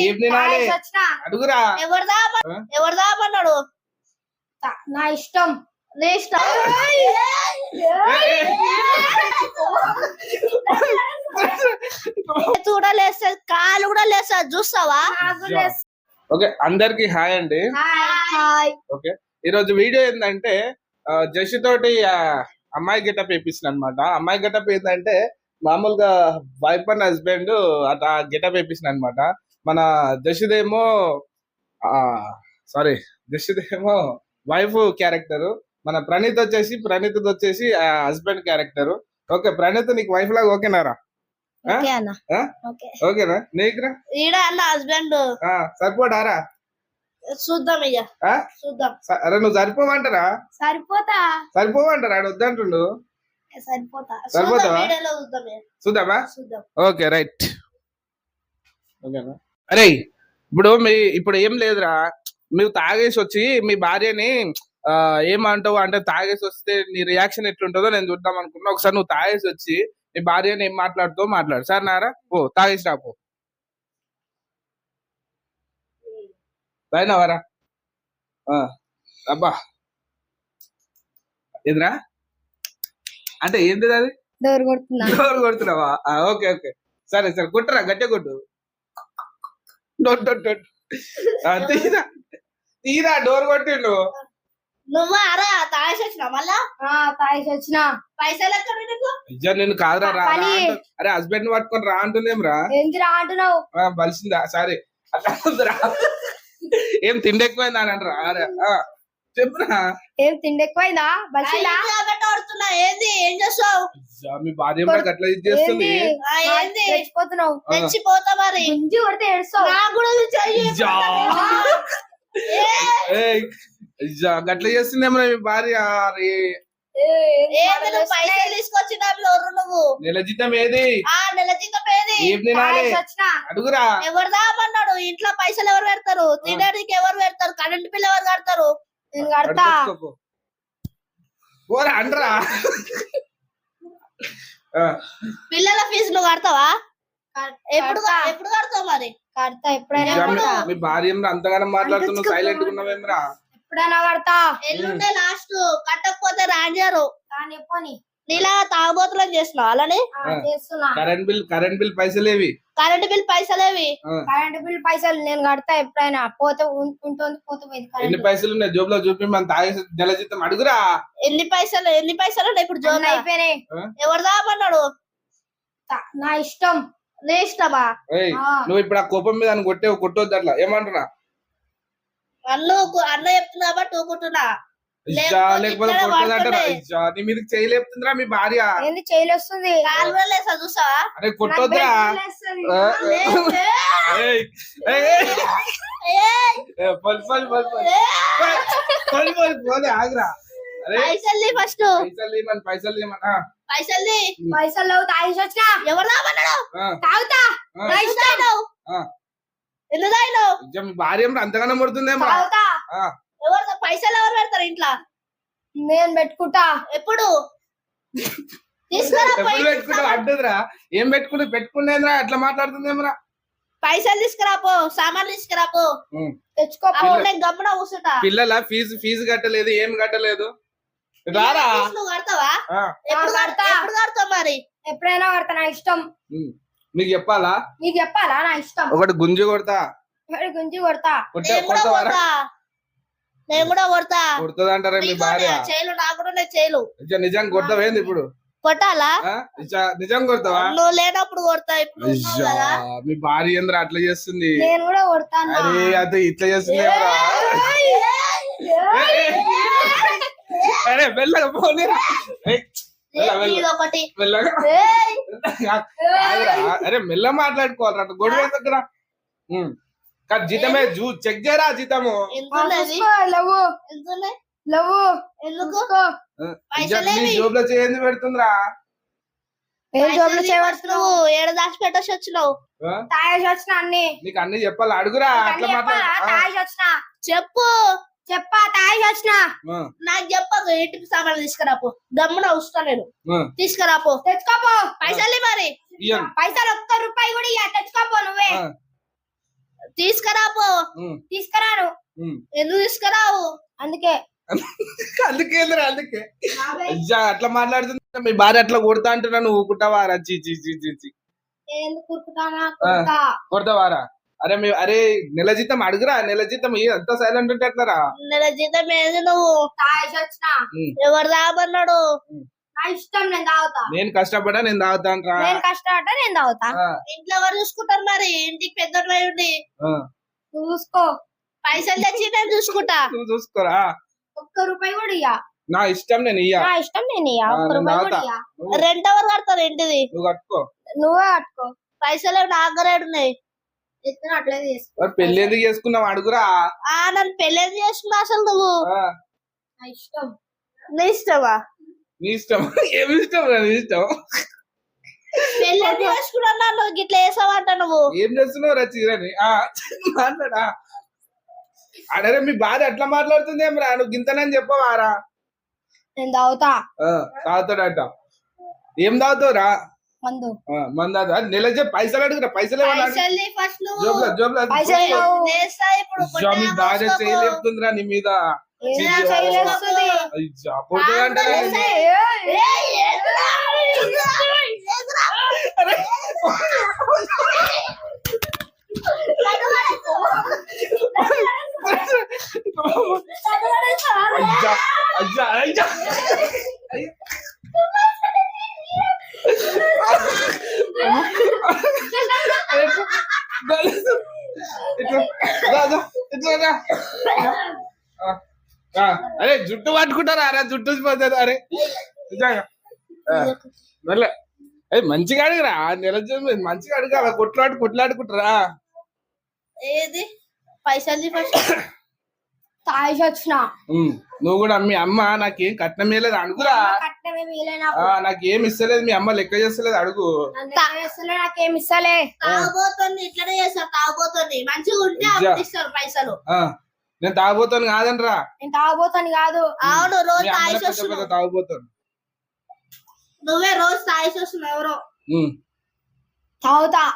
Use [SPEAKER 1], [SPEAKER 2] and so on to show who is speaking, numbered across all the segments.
[SPEAKER 1] ఏం తినాలి?
[SPEAKER 2] తాగేసి వచ్చిన.
[SPEAKER 1] అడుగురా.
[SPEAKER 3] ఎవరిదా
[SPEAKER 1] ఆ?
[SPEAKER 3] ఎవరిదా అన్నాడు
[SPEAKER 2] తా- నా ఇష్టం.
[SPEAKER 3] నీ ఇష్టం. కూడా లేస్తుంది కాలు కూడా లేస్తుంది చూస్తావా?
[SPEAKER 1] ఓకే అందరికి హాయ్ అండి.
[SPEAKER 2] హాయ్.
[SPEAKER 1] ఓకే. ఈ రోజు వీడియో ఏంటంటే జష్ తోటి అమ్మాయి గెటప్ వేపించిన అనమాట అమ్మాయి గెటప్ ఏంటంటే మామూలుగా వైఫ్ అండ్ హస్బెండ్ అట్లా గెటప్ వేపించిన అనమాట మన జషిదేమో సారీ జషిదేమో వైఫ్ క్యారెక్టర్. మన ప్రణీత్ వచ్చేసి ప్రణీత్ వచ్చేసి హస్బెండ్ క్యారెక్టర్. ఓకే ప్రణీత్ నీకు వైఫ్ లాగా ఓకేనారా ఓకేనా? నీకురా
[SPEAKER 3] ఈడ అన్న హస్బెండ్.
[SPEAKER 1] సరిపోడారా
[SPEAKER 3] చూద్దాం
[SPEAKER 1] ఆ?
[SPEAKER 3] చూద్దాం.
[SPEAKER 1] అరే నువ్వు సరిపోమంటారా
[SPEAKER 2] సరిపోతా.
[SPEAKER 1] సరిపోమంటారా ఆడు వద్దంటుండు.
[SPEAKER 2] సరిపోతా.
[SPEAKER 1] సరిపోతావా? చూద్దామా?
[SPEAKER 3] చూద్దాం.
[SPEAKER 1] Okay right. ఓకేనా? అరే ఇప్పుడు మీ ఇప్పుడు ఏం లేదురా. మీరు తాగేసి వచ్చి మీ భార్యని ఆ, ఏమంటావు అంటే తాగేసి వస్తే నీ రియాక్షన్ ఎట్లుంటుందో నేను చూద్దాం అనుకున్నా. ఒకసారి నువ్వు తాగేసి వచ్చి మీ భార్యని ఏం మాట్లాడుతావు మాట్లాడు. సార్ నారా ఓ తాగేసి రాపో తాగినావారా? ఆ, అబ్బా. ఎదురా అంటే ఏంటిది అది?
[SPEAKER 2] డోర్ కొడుతున్నా
[SPEAKER 1] డోర్ కొడుతున్నావా? Okay okay. సరే సరే కొట్టురా గట్టిగా కొట్టు. తీరా తీరా డోర్ కొట్టిండు.
[SPEAKER 3] నువ్వు? అరా వచ్చినా మళ్ళా?
[SPEAKER 2] వచ్చిన.
[SPEAKER 3] పైసలు ఎక్కడ నీకు?
[SPEAKER 1] ఇజ్జా నేను కాదురా రా రా
[SPEAKER 2] పని.
[SPEAKER 1] అరే హస్బెండ్ పట్టుకొని రా అంటుందేం రా
[SPEAKER 2] ఏంటిరా అంటున్నావు?
[SPEAKER 1] ఆ, బలిసిందా? సరే. అట్లా వద్దురా. ఏం తిండి ఎక్కువైందా అని అంటారా అరే ఆ, చెప్పురా.
[SPEAKER 2] ఏం తిండి ఎక్కువైందా? బలిసిందా?
[SPEAKER 3] ఆడుతున్నా ఏంది? ఏం చేస్తావు?
[SPEAKER 1] మీ భార్య అట్లా ఇది చేస్తుంది?
[SPEAKER 2] ఏంది?
[SPEAKER 3] ఆ, ఏంది?
[SPEAKER 2] తెచ్చిపోతున్నావు
[SPEAKER 1] ఆ.
[SPEAKER 3] తెచ్చిపోతా మరి.
[SPEAKER 2] గుంజి కొడితే ఏడుస్తావు.
[SPEAKER 3] నాకు కూడా ఇది చెయ్యి.
[SPEAKER 1] ఇజ్జా. ఏయ్, ఇజ్జా, గట్ల చేస్తుందేమో మీ భార్య అరే. నెల జీతం ఏది?
[SPEAKER 3] నెల జీతం
[SPEAKER 1] అడుగురా.
[SPEAKER 3] ఎవరు దామన్నాడు? ఇంట్లో పైసలు ఎవరు పెడతారు? తినడానికి ఎవరు పెడతారు? కరెంట్ బిల్ ఎవరు కడతారు?
[SPEAKER 2] నేను కడతా.
[SPEAKER 1] పోరా అంటరా.
[SPEAKER 3] పిల్లల ఫీజు నువ్వు కడతావా ఎప్పుడు
[SPEAKER 2] కడతా.
[SPEAKER 3] ఎప్పుడు కడతావు మరి?
[SPEAKER 2] కడతా ఎప్పుడైనా
[SPEAKER 1] మీ భార్య అంతగానం మాట్లాడుతున్నావు సైలెంట్గా ఉన్నావేమ్రా
[SPEAKER 2] ఎప్పుడైనా కడతా.
[SPEAKER 3] ఎల్లుండే లాస్ట్ కట్టకపోతే రాంజారు. నీలా తాగబోతులని చేస్తున్నావు అలానే.
[SPEAKER 2] చేస్తున్నా.
[SPEAKER 1] కరెంట్ బిల్ కరెంట్ బిల్ పైసలేవి.
[SPEAKER 3] కరెంట్ బిల్ పైసలేవి
[SPEAKER 1] ఆ,
[SPEAKER 2] కరెంట్ బిల్ పైసలు నేను కడతా ఎప్పుడైనా. పోతే ఉంటుంది పోతే
[SPEAKER 1] ఎన్ని
[SPEAKER 2] కరెంట్
[SPEAKER 1] పైసలు ఉన్నాయి? జోబులో చూపి మన తాగేసి నెల జీతం అడుగురా.
[SPEAKER 3] ఎన్ని పైసలు ఎన్ని పైసలు ఉన్నాయి ఇప్పుడు జోన్
[SPEAKER 2] అయిపోయినాయి
[SPEAKER 3] ఎవరు దామన్నాడు
[SPEAKER 2] నా ఇష్టం.
[SPEAKER 3] నీ ఇష్టమా.
[SPEAKER 1] నువ్వు ఇప్పుడు ఆ కోపం మీద కొట్టే కొట్టొద్దు అట్లా. ఏమంటున్నా?
[SPEAKER 3] అన్ను అన్న చెప్తున్నా కాబట్టి ఊకుంటున్నా
[SPEAKER 1] ఇజ్జా,
[SPEAKER 3] లేకపోతే.
[SPEAKER 1] ఇజ్జా, నీ చేయలేపుతుందిరా మీ భార్య.
[SPEAKER 2] ఏంది చేయలు వస్తుంది
[SPEAKER 3] కాలు కూడా లేసా చూసావా
[SPEAKER 1] అరే కొట్టొద్దురా. పలు పలు పలు పలు. ఆగురా.
[SPEAKER 3] పైసలు ఫస్ట్.
[SPEAKER 1] పైసలు ఇవ్వమని పైసలు ఇవ్వమని
[SPEAKER 3] పైసలు
[SPEAKER 2] తాగేసి వచ్చిన.
[SPEAKER 3] ఎవరు
[SPEAKER 2] తాగుతా.
[SPEAKER 3] ఎందుకు తాగినావు?
[SPEAKER 1] భార్య అంతగానో ముడుతుందేమో.
[SPEAKER 2] తాగుతా.
[SPEAKER 3] ఎవరు పైసలు ఎవరు పెడతారు ఇంట్లో?
[SPEAKER 2] నేను పెట్టుకుంటా.
[SPEAKER 3] ఎప్పుడు?
[SPEAKER 1] అడ్డదురా. ఏం పెట్టుకుంటే పెట్టుకునేదిరా? అట్లా మాట్లాడుతుందేమరా
[SPEAKER 3] పైసలు తీసుకురాపో సామాన్లు తీసుకురాపో
[SPEAKER 2] తెచ్చుకో.
[SPEAKER 3] అప్పుడు నేను గమ్మున కూర్చుంటా.
[SPEAKER 1] పిల్లల ఫీజు ఫీజు కట్టలేదు ఏం కట్టలేదు. రారా?
[SPEAKER 3] ఫీజు నువ్వు కడతావా? ఎప్పుడు కడతా. ఎప్పుడు కడతావు మరి?
[SPEAKER 2] ఎప్పుడైనా కడతా నా ఇష్టం.
[SPEAKER 1] నీకు చెప్పాలా?
[SPEAKER 2] నీకు చెప్పాలా? నా ఇష్టం.
[SPEAKER 1] ఒకటి గుంజి కొడతా.
[SPEAKER 2] ఎవరి గుంజి కొడతా.
[SPEAKER 3] కొడతా. నేను కూడా కొడతా.
[SPEAKER 1] కొడుతుంది అంటారా మీ భార్య?
[SPEAKER 3] చేయలు నాకు కూడా నేను చేయలు
[SPEAKER 1] నిజంగా కొడతావేంది ఇప్పుడు?
[SPEAKER 3] కొట్టాలా?
[SPEAKER 1] నిజం కొడతావా?
[SPEAKER 3] నువ్వు లేనప్పుడు కొడతా ఇప్పుడు
[SPEAKER 1] మీ భార్య ఏంద్రా అట్లా చేస్తుంది?
[SPEAKER 2] నేను కూడా కొడతాను?
[SPEAKER 1] అరే అది ఇట్లా చేస్తుంది అరే వెళ్ళగా కాదురా, అరే మెల్ల మాట్లాడుకోవాలరా అటు గొడవ ఎందుకు రా? ఉమ్. కాదు జీతమే జూ చెక్ చేయరా జీతము?
[SPEAKER 2] లవ్వు. లవ్వు.
[SPEAKER 3] ఎందుకు?
[SPEAKER 1] చేయింది పెడుతుందిరా?
[SPEAKER 3] ఏడ దాచి పెట్టేసి వచ్చినావు?
[SPEAKER 1] ఆ?
[SPEAKER 2] తాగేసి వచ్చిన అన్ని.
[SPEAKER 1] నీకు అన్ని చెప్పాలి? అడుగురా అట్లా
[SPEAKER 2] తాగేసి వచ్చిన.
[SPEAKER 3] చెప్పు.
[SPEAKER 2] చెప్పా తాగేసి వచ్చిన.
[SPEAKER 3] నాకు చెప్పదు ఇంటికి సామాన్లు తీసుకురాపో. గమ్మున వస్తా నేను. తీసుకురాపో.
[SPEAKER 2] తెచ్చుకోపో.
[SPEAKER 3] పైసలు మరి.
[SPEAKER 2] పైసలు ఒక్క రూపాయి కూడా ఇయ్య తెచ్చుకోపో నువ్వే.
[SPEAKER 3] తీసుకురాపో.
[SPEAKER 2] తీసుకురాను.
[SPEAKER 3] ఎందుకు తీసుకురావు?
[SPEAKER 2] అందుకే.
[SPEAKER 1] అందుకే అయ్యా అట్లా మాట్లాడుతున్నా మీ భార్య అట్లా కొడతా అంటున్నా నువ్వు ఊకుంటావారా చీ చీ చీ చీ చీ. కొడతావారా అరే మీ అరే నెల జీతం అడుగురా నెల జీతం అంత సైలెంట్ ఉంటే ఎట్లారా
[SPEAKER 3] నెల జీతం ఏంది నువ్వు? ఎవరు
[SPEAKER 2] నా ఇష్టం నేను తాగుతా.
[SPEAKER 1] నేను కష్టపడా నేను తాగుతాను రా
[SPEAKER 2] నేను కష్టపడ్డా నేను తాగుతా.
[SPEAKER 3] ఇంట్లో ఎవరు చూసుకుంటారు మరి? ఇంటికి పెద్ద ఉండి.
[SPEAKER 2] చూసుకో.
[SPEAKER 3] పైసలు తెచ్చి నేను చూసుకుంటా.
[SPEAKER 1] నువ్వు చూసుకోరా?
[SPEAKER 2] ఒక్క రూపాయి కూడా ఇయ్యా.
[SPEAKER 1] నా ఇష్టం నేను ఇయ్యా.
[SPEAKER 2] నా ఇష్టం నేను ఇయ్యా. ఒక్క
[SPEAKER 1] నేను
[SPEAKER 2] రూపాయి కూడా
[SPEAKER 1] తాగుతా.
[SPEAKER 2] ఇయ్యా.
[SPEAKER 1] నువ్వు?
[SPEAKER 3] రెంట్ ఎవరు కడతారు ఇంటిది?
[SPEAKER 1] నువ్వు కట్టుకో.
[SPEAKER 2] నువ్వే కట్టుకో.
[SPEAKER 3] పైసలు నా దగ్గర ఉన్నాయి
[SPEAKER 2] ఎత్తున అట్లే తీసుకో
[SPEAKER 1] మరి పెళ్ళి ఎందుకు చేసుకున్నావు? అడుగురా.
[SPEAKER 3] ఆ నన్ను పెళ్ళి చేసుకున్నా అసలు నువ్వు?
[SPEAKER 1] ఆ,
[SPEAKER 2] నా ఇష్టం.
[SPEAKER 3] నీ ఇష్టమా?
[SPEAKER 1] నీ ఇష్టం. ఏమి ఇష్టం రా నీ ఇష్టం.
[SPEAKER 3] చేసుకున్నా నువ్వు గిట్ల వేసావంట నువ్వు.
[SPEAKER 1] ఏం చేస్తున్నావు రా చీరని ఆ, మాట్లాడా? అడరే మీ భార్య అట్లా మాట్లాడుతుంది ఏం రా? నువ్వు గింతనని చెప్పవారా
[SPEAKER 2] నేను తాగుతా.
[SPEAKER 1] ఆ, తాగుతాడంట. ఏం తాగుతావు రా?
[SPEAKER 2] మందు.
[SPEAKER 1] మంద నెల చెప్పి పైసలు అడుగురా పైసలు జోబులో జోబులో
[SPEAKER 2] పైసలు
[SPEAKER 3] మోసుకోకు.
[SPEAKER 1] చేయలేపుతుందిరా నీ మీద.
[SPEAKER 2] ఏం
[SPEAKER 1] అయ్యో.
[SPEAKER 2] చేయలేస్తుంది?
[SPEAKER 1] అయ్యా, కొడుతుందంట రా నిన్ను.
[SPEAKER 3] ఏయ్, ఏందిరా? ఏందిరా?
[SPEAKER 1] అయ్యా, అయ్యా, అయ్యా. అయ్యా. ఇట్లా, రా, రా, ఇట్లా రా. ఆ, ఆ, అరే జుట్టు పట్టుకుంటారా? అరే జుట్టు పోతుంది అరే. మళ్ళా. అయ్యి మంచిగా అడిగిరా. నెల మంచిగా అడగాల. కొట్లాడు కొట్లాడుకుంటారా?
[SPEAKER 3] ఏది? పైసలు ఫస్ట్
[SPEAKER 2] తాగేసి వచ్చిన.
[SPEAKER 1] నువ్వు కూడా మీ అమ్మ నాకేం కట్నం ఇవ్వలేదు అడుగురా.
[SPEAKER 2] నాకు.
[SPEAKER 1] నాకేం ఇస్తలేదు మీ అమ్మ లెక్క చేస్తలేదు అడుగు.
[SPEAKER 2] నాకేం ఇస్తలే.
[SPEAKER 3] తాగబోతుంది ఇట్లనే చేస్తారు తాగబోతుంది. మంచిగా ఉంటే పైసలు.
[SPEAKER 1] ఆ, నేను తాగబోతాను కాదనరా.
[SPEAKER 2] నేను తాగబోతాను కాదు.
[SPEAKER 3] అవును రోజు
[SPEAKER 1] తాగబోతాను.
[SPEAKER 3] నువ్వే రోజు తాగేసి వస్తున్నావు ఎవరో.
[SPEAKER 2] తాగుతా.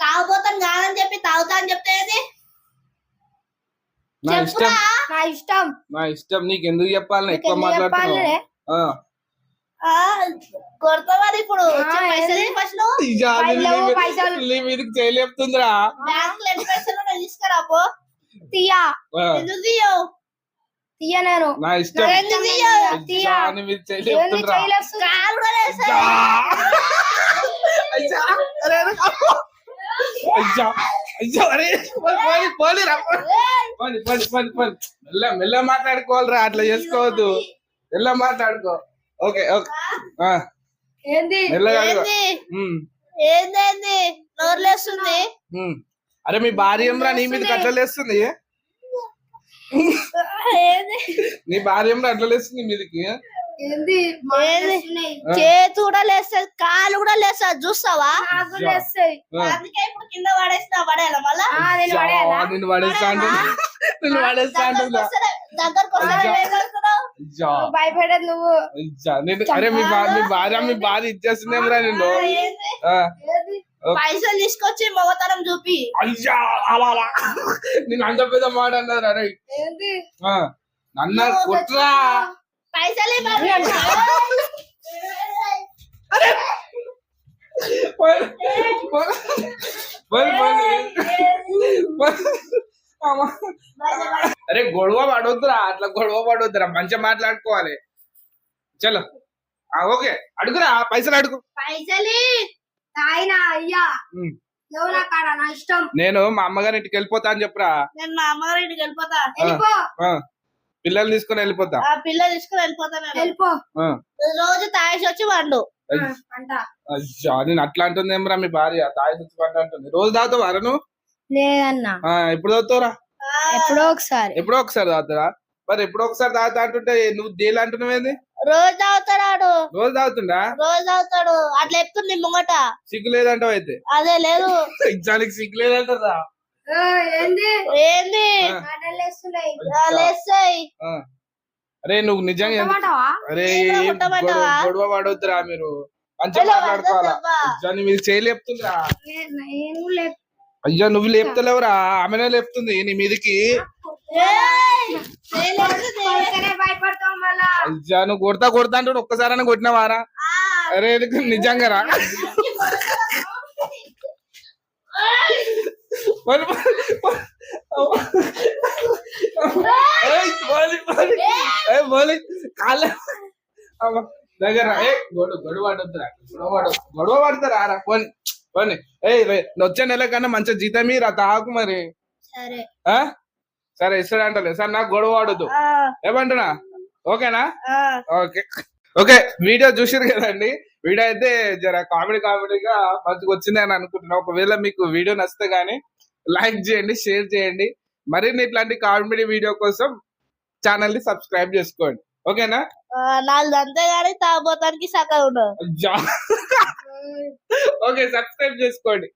[SPEAKER 3] తాగబోతాను కాదని చెప్పి తాగుతా అని చెప్తే ఏది?
[SPEAKER 1] నా ఇష్టం.
[SPEAKER 2] నా ఇష్టం.
[SPEAKER 1] నా ఇష్టం. నీకు ఎందుకు చెప్పాలి?
[SPEAKER 2] నీకు
[SPEAKER 1] ఎక్కువ మాట్లాడుతున్నావు.
[SPEAKER 2] చెప్పాలిలే?
[SPEAKER 1] ఆ.
[SPEAKER 3] ఆ, కొడతావారు ఇప్పుడు? పైసలు
[SPEAKER 1] చేయలేపుతుందిరా.
[SPEAKER 3] బ్యాంక్లో ఎన్ని పైసలు తీసుకురాపో
[SPEAKER 2] తీయా నేను
[SPEAKER 1] నా ఇష్టం. మెల్ల మెల్ల మాట్లాడుకోవాలిరా. అట్లా చేసుకోవద్దు. మెల్ల మాట్లాడుకో. Okay okay. ఆ,
[SPEAKER 2] ఏంది?
[SPEAKER 1] మెల్లగా.
[SPEAKER 3] ఏంది? ఏంది ఏంది? నోర్లేస్తుంది.
[SPEAKER 1] అరే మీ భార్య ఏమ్రా నీ మీద అట్లా లేస్తుంది
[SPEAKER 3] ఏంది?
[SPEAKER 1] నీ భార్య ఏమ్రా అట్లా లేస్తుంది మీదకి?
[SPEAKER 2] ఏంది? మాట్లాడుతున్నాయి.
[SPEAKER 1] ఆ.
[SPEAKER 3] చేతి కూడా లేస్తుంది కాలు కూడా లేస్తుంది చూస్తావా?
[SPEAKER 2] నాకు కూడా వేస్తాయి.
[SPEAKER 1] ఆ.
[SPEAKER 3] అందుకే ఇప్పుడు కింద పడేసిన పడేయాల మళ్ళా?
[SPEAKER 2] ఆ, నేను
[SPEAKER 1] అయ్యా,
[SPEAKER 2] పడేయాలా?
[SPEAKER 1] నిన్ను పడేస్తా అంటున్నా. నిన్ను పడేస్తా
[SPEAKER 3] దగ్గరకు
[SPEAKER 1] అంటున్నా.
[SPEAKER 3] వస్తలే దగ్గరకు వస్తలే
[SPEAKER 1] అయ్యా.
[SPEAKER 3] ఏం కడుతున్నావు?
[SPEAKER 1] అయ్యా,
[SPEAKER 2] నువ్వు భయపడేది నువ్వు.
[SPEAKER 1] అయ్యా, నేను- అరే మీ భా- మీ భార్య మీ భార్య ఇచ్చేస్తుందేమ్రా నిన్ను?
[SPEAKER 3] ఏంది?
[SPEAKER 1] ఆ,
[SPEAKER 2] ఏంది?
[SPEAKER 3] పైసలు తీసుకొచ్చి మొగతనం చూపి.
[SPEAKER 1] అయ్యా అలా నేను అంత పెద్ద మాట అన్నారు అరే. నన్న కుట్రా.
[SPEAKER 3] పైసలు.
[SPEAKER 1] అరే గొడవ పడొద్దురా అట్లా గొడవ పడొద్దురా. మంచిగా మాట్లాడుకోవాలి. చలో. ఆ, ఓకే. అడుగురా పైసలు అడుగు.
[SPEAKER 3] పైసలు.
[SPEAKER 2] అయ్యా. కాడ? నా ఇష్టం.
[SPEAKER 1] నేను మా అమ్మగారి ఇంటికి వెళ్ళిపోతా అని చెప్పురా.
[SPEAKER 3] నేను మా అమ్మగారి ఇంటికి వెళ్ళిపోతా.
[SPEAKER 2] వెళ్ళిపో.
[SPEAKER 1] ఆ, పిల్లల్ని తీసుకొని వెళ్ళిపోతా.
[SPEAKER 3] ఆ పిల్ల తీసుకుని వెళ్ళిపోతా నేను.
[SPEAKER 2] వెళ్ళిపో.
[SPEAKER 1] ఆ,
[SPEAKER 3] రోజు తాగేసి వచ్చి వండు
[SPEAKER 2] ఆ, అంట
[SPEAKER 1] అయ్యా నేను అట్లా అంటుంది ఏమరా మీ భార్య? తాగి తెచ్చుకుంటా అంటుంది. రోజు తాగుతావా రా నువ్వు?
[SPEAKER 2] లేదన్నా.
[SPEAKER 1] ఆ, ఎప్పుడు తాగుతావురా
[SPEAKER 3] ఆ,
[SPEAKER 2] ఎప్పుడో ఒకసారి.
[SPEAKER 1] ఎప్పుడో ఒకసారి తాగుతారా? మరి ఎప్పుడో ఒకసారి తాగుతా అంటుంటే నువ్వు దేలు అంటున్నావేంది
[SPEAKER 3] రోజు తాగుతాడు
[SPEAKER 1] రోజు తాగుతుండా?
[SPEAKER 3] రోజు తాగుతాడు. అట్లా చెప్తుంది ముంగట.
[SPEAKER 1] సిగ్గు లేదంటావు అయితే?
[SPEAKER 3] అదే లేదు.
[SPEAKER 1] ఎగ్జామ్కి సిగ్గు లేదంటారా?
[SPEAKER 2] ఏంది?
[SPEAKER 3] లేస్తాయి.
[SPEAKER 1] అరే నువ్వు నిజంగా? అరే? గొడవ- పడొద్దురా మీరు. మంచిగా మాట్లాడుకోవాలా? ఎగ్జామ్ మీరు చేయలేపుతుందిరా
[SPEAKER 2] నే- నేను లేప్-
[SPEAKER 1] అయ్యా నువ్వు లేపుతలేవురా. ఆమెనే లేపుతుంది నీ మీదికి. నువ్వు కొడతా కొడతా అంటూ ఒక్కసారి కొట్టినవారా అరే నిజంగా రా? దగ్గర గొడవ గొడవ పడొద్దురా. గొడవ పడతారా రా పోనీ రే, వచ్చే నెల కన్నా మంచి జీతం రా తాకు మరి.
[SPEAKER 3] సరే.
[SPEAKER 1] సరే ఇస్తాడంటలే సార్ నాకు గొడవ పడొద్దు.
[SPEAKER 3] ఆ,
[SPEAKER 1] ఏమంటున్నా? ఓకేనా. ఓకే. ఓకే వీడియో చూసారు కదండి. వీడియో అయితే జర కామెడీ కామెడీగా మంచిగా వచ్చింది అని అనుకుంటున్నా. ఒకవేళ మీకు వీడియో నచ్చితే గానీ లైక్ చేయండి షేర్ చేయండి. మరిన్ని ఇట్లాంటి కామెడీ వీడియో కోసం ఛానల్ని సబ్స్క్రైబ్ చేసుకోండి. ఓకేనా?
[SPEAKER 3] ఆ, నాలుగు అంతే కానీ తాగబోతానికి సగం
[SPEAKER 1] ఓకే సబ్స్క్రైబ్ చేసుకోండి.